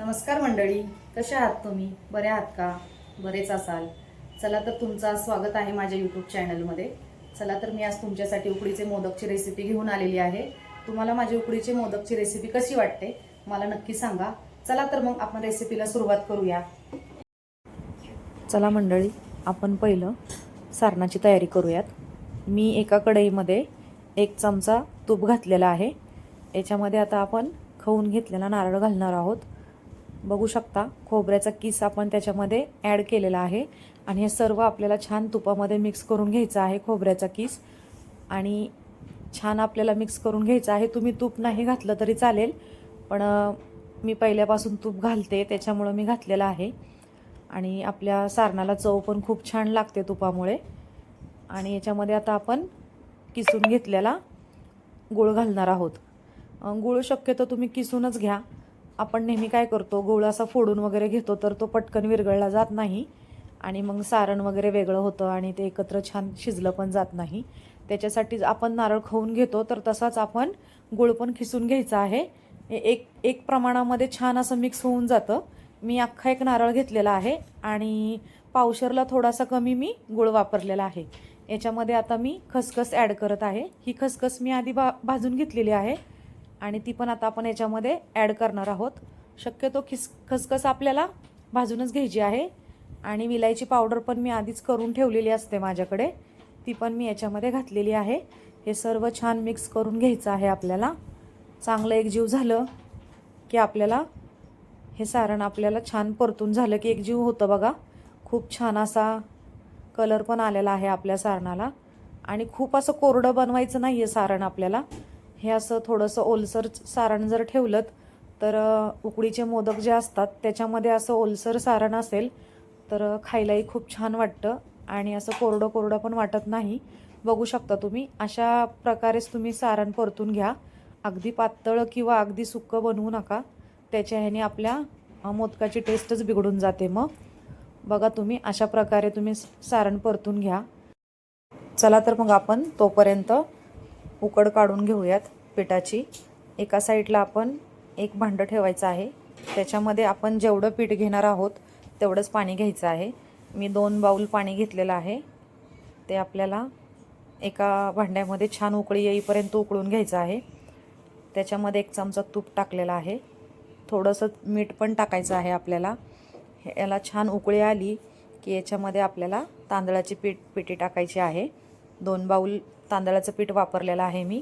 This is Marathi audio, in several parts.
नमस्कार मंडळी कशा आहात तुम्ही? बरे आहात का? बरेच असाल. चला तर तुमचा स्वागत आहे माझ्या यूट्यूब चॅनलमध्ये चला तर मी आज तुमच्यासाठी उकडीचे मोदकची रेसिपी घेऊन आलेली आहे. तुम्हाला माझी उकडीचे मोदकची रेसिपी कशी वाटते मला नक्की सांगा. चला तर मग आपण रेसिपीला सुरुवात करूया. चला मंडळी आपण पहिलं सारणाची तयारी करूयात. मी एका कढईमध्ये एक चमचा तूप घातलेला आहे. याच्यामध्ये आता आपण खाऊन घेतलेला नारळ घालणार आहोत. बघू शकता. खोबऱ्याचा किस आपण त्याच्यामध्ये ॲड केलेला आहे. आणि हे सर्व आपल्याला छान तुपामध्ये मिक्स करून घ्यायचं आहे खोबऱ्याचा किस. आणि छान आपल्याला मिक्स करून घ्यायचं आहे. तुम्ही तूप नाही घातलं तरी चालेल. पण मी पहिल्यापासून तूप घालते. त्याच्यामुळं मी घातलेलं आहे. आणि आपल्या सारणाला चव पण खूप छान लागते तुपामुळे. आणि याच्यामध्ये आता आपण किसून घेतलेला गूळ घालणार आहोत. गुळ गूळ शक्यतो तुम्ही किसूनच घ्या. आपण नेहमी काय करतो गोळ असा फोडून वगैरे घेतो तर तो पटकन विरघळला जात नाही. आणि मग सारण वगैरे वेगळं होतं आणि ते एकत्र छान शिजलं पण जात नाही. त्याच्यासाठी आपण नारळ खाऊन घेतो तर तसाच आपण गूळ पण खिसून घ्यायचा आहे. हे एक एक प्रमाणामध्ये छान असं मिक्स होऊन जातं. मी अख्खा एक नारळ घेतलेला आहे आणि पावशरला थोडासा कमी मी गूळ वापरलेला आहे. याच्यामध्ये आता मी खसखस ॲड करत आहे. ही खसखस मी आधी भा भाजून घेतलेली आहे. आणि ती पण आता आपण याच्यामध्ये ॲड करणार आहोत. शक्यतो खिस खसखस आपल्याला भाजूनच घ्यायची आहे. आणि विलायची पावडर पण मी आधीच करून ठेवलेली असते माझ्याकडे. ती पण मी याच्यामध्ये घातलेली आहे. हे सर्व छान मिक्स करून घ्यायचं आहे आपल्याला. चांगलं एकजीव झालं की आपल्याला हे सारण आपल्याला छान परतून झालं की एकजीव होतं बघा. खूप छान असा कलर पण आलेला आहे आपल्या सारणाला. आणि खूप असं कोरडं बनवायचं नाही आहे सारण आपल्याला. हे असं थोडंसं ओलसर सारण जर ठेवलं तर उकडीचे मोदक जे असतात त्याच्यामध्ये असं ओलसर सारण असेल तर खायलाही खूप छान वाटतं आणि असं कोरडं कोरडं पण वाटत नाही. बघू शकता तुम्ही अशा प्रकारेच तुम्ही सारण परतून घ्या. अगदी पातळ किंवा अगदी सुक्कं बनवू नका. त्याच्या ह्याने आपल्या मोदकाची टेस्टच बिघडून जाते मग. बघा तुम्ही अशा प्रकारे तुम्ही सारण परतून घ्या. चला तर मग आपण तोपर्यंत उकड काढून घेऊयात पिठाची. एका साईडला आपण एक भांडं ठेवायचं आहे. त्याच्यामध्ये आपण जेवढं पीठ घेणार आहोत तेवढंच पाणी घ्यायचं आहे. मी दोन बाऊल पाणी घेतलेलं आहे. ते आपल्याला एका भांड्यामध्ये छान उकळी येईपर्यंत उकळून घ्यायचं आहे. त्याच्यामध्ये एक चमचा तूप टाकलेला आहे. थोडंसं मीठ पण टाकायचं आहे आपल्याला. याला छान उकळी आली की याच्यामध्ये आपल्याला तांदळाची पीठ पिठी टाकायची आहे. दोन बाऊल तांदळाचं पीठ वापरलेलं आहे मी.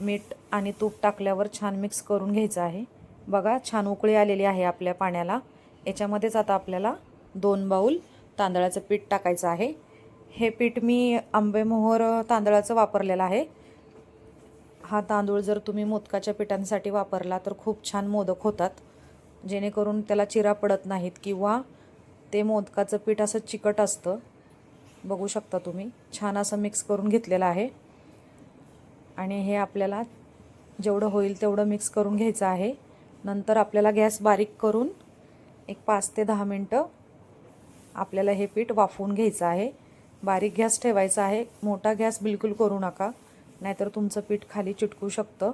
मीठ आणि तूप टाकल्यावर छान मिक्स करून घ्यायचं आहे. बघा छान उकळी आलेली आहे आपल्या पाण्याला. याच्यामध्येच आता आपल्याला दोन बाऊल तांदळाचं पीठ टाकायचं आहे. हे पीठ मी आंबेमोहर तांदळाचं वापरलेलं आहे. हा तांदूळ जर तुम्ही मोदकाच्या पिठांसाठी वापरला तर खूप छान मोदक होतात. जेणेकरून त्याला चिरा पडत नाहीत किंवा ते मोदकाचं पीठ असं चिकट असतं. बघू शकता तुम्ही. छान असं मिक्स करून घेतलेलं आहे. आणि हे आपल्याला जेवढं होईल तेवढं मिक्स करून घ्यायचं आहे. नंतर आपल्याला गॅस बारीक करून एक पाच ते दहा मिनटं आपल्याला हे पीठ वाफवून घ्यायचं आहे. बारीक गॅस ठेवायचा आहे. मोठा गॅस बिलकुल करू नका. नाहीतर तुमचं पीठ खाली चिटकू शकतं.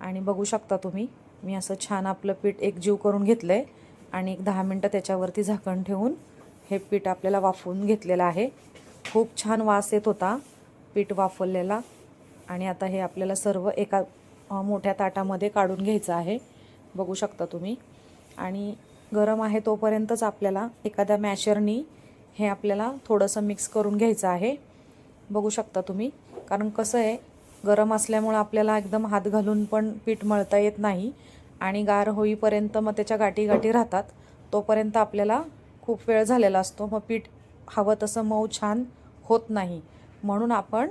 आणि बघू शकता तुम्ही मी असं छान आपलं पीठ एकजीव करून घेतलं आहे आणि एक दहा मिनटं त्याच्यावरती झाकण ठेवून हे पीठ आपल्याला वाफवून घेतलेलं आहे. खूप छान वास येत होता पीठ वाफवलेला. आणि आता हे आपल्याला सर्व एका मोठ्या ताटामध्ये काढून घ्यायचं आहे. बघू शकता तुम्ही. आणि गरम आहे तोपर्यंतच आपल्याला एखाद्या मॅशरनी हे आपल्याला थोडंसं मिक्स करून घ्यायचं आहे. बघू शकता तुम्ही. कारण कसं आहे गरम असल्यामुळं आपल्याला एकदम हात घालून पण पीठ मळता येत नाही. आणि गार होईपर्यंत मग त्याच्या गाठी गाठी राहतात. तोपर्यंत आपल्याला खूप वेळ झालेला असतो. मग पीठ हवं तसं मऊ छान होत नाही. म्हणून आपण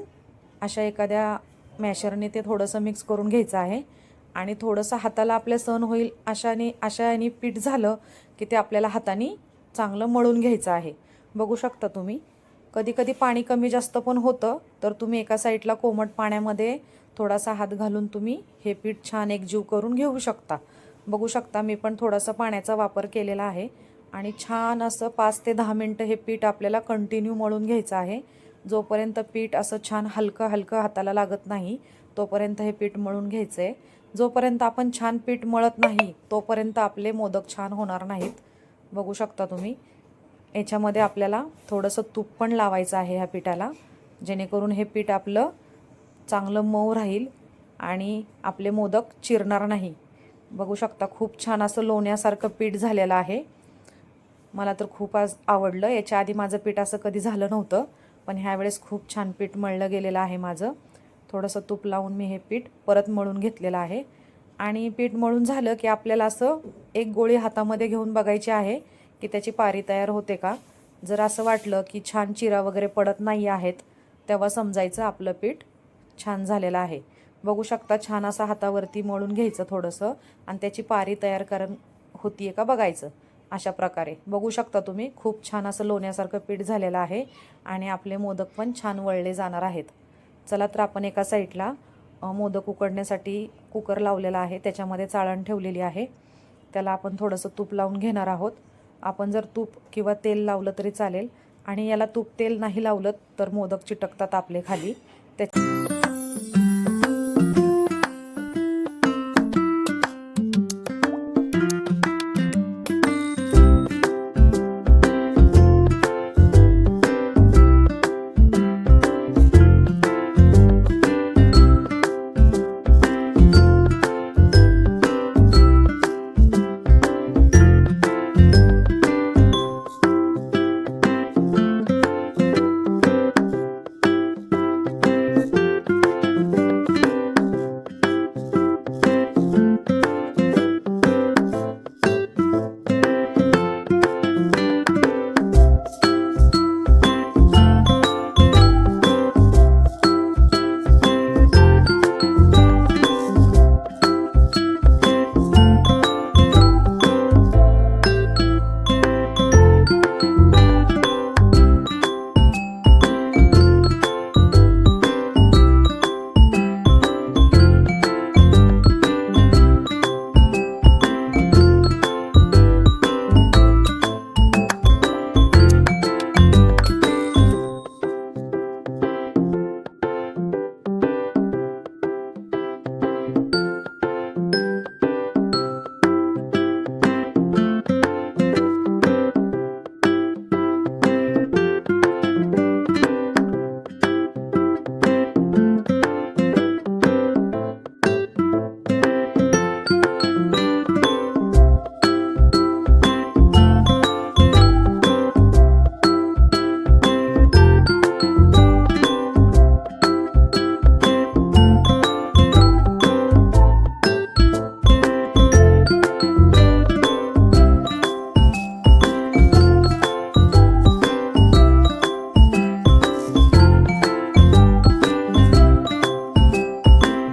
अशा एखाद्या मॅशरने ते थोडंसं मिक्स करून घ्यायचं आहे. आणि थोडंसं हाताला आपल्या सण होईल अशाने अशाने पीठ झालं की ते आपल्याला हाताने चांगलं मळून घ्यायचं आहे. बघू शकता तुम्ही. कधी कधी पाणी कमी जास्त पण होतं तर तुम्ही एका साईडला कोमट पाण्यामध्ये थोडासा हात घालून तुम्ही हे पीठ छान एकजीव करून घेऊ शकता. बघू शकता मी पण थोडासा पाण्याचा वापर केलेला आहे. आणि छान असं पाच ते दहा मिनटं हे पीठ आपल्याला कंटिन्यू मळून घ्यायचं आहे. जोपर्यंत पीठ असं छान हलकं हलकं हाताला लागत नाही तोपर्यंत हे पीठ मळून घ्यायचं आहे जोपर्यंत आपण छान पीठ मळत नाही तोपर्यंत आपले मोदक छान होणार नाहीत. बघू शकता तुम्ही. याच्यामध्ये आपल्याला थोडंसं तूप पण लावायचं आहे ह्या पिठाला जेणेकरून हे पीठ आपलं चांगलं मऊ राहील आणि आपले मोदक चिरणार नाही. बघू शकता खूप छान असं लोण्यासारखं पीठ झालेलं आहे. मला तर खूप आज आवडलं. याच्या आधी माझं पीठ असं कधी झालं नव्हतं पण ह्यावेळेस खूप छान पीठ मळलं गेलेलं आहे माझं. थोडंसं तूप लावून मी हे पीठ परत मळून घेतलेलं आहे. आणि पीठ मळून झालं की आपल्याला असं एक गोळी हातामध्ये घेऊन बघायची आहे की त्याची पारी तयार होते का. जर असं वाटलं की छान चिरा वगैरे पडत नाही आहेत तेव्हा समजायचं आपलं पीठ छान झालेलं आहे. बघू शकता छान असं हातावरती मळून घ्यायचं थोडंसं आणि त्याची पारी तयार करून आहे का बघायचं. अशा प्रकारे. बघू शकता तुम्ही खूप छान असं लोण्यासारखं पीठ झालेलं आहे आणि आपले मोदक पण छान वळले जाणार आहेत. चला तर आपण एका साईडला मोदक उकडण्यासाठी कुकर लावलेला आहे त्याच्यामध्ये चाळण ठेवलेली आहे. त्याला आपण थोडंसं तूप लावून घेणार आहोत. आपण जर तूप किंवा तेल लावलं तरी चालेल आणि याला तूप तेल नाही लावलं तर मोदक चिटकतात आपले खाली. त्याच्या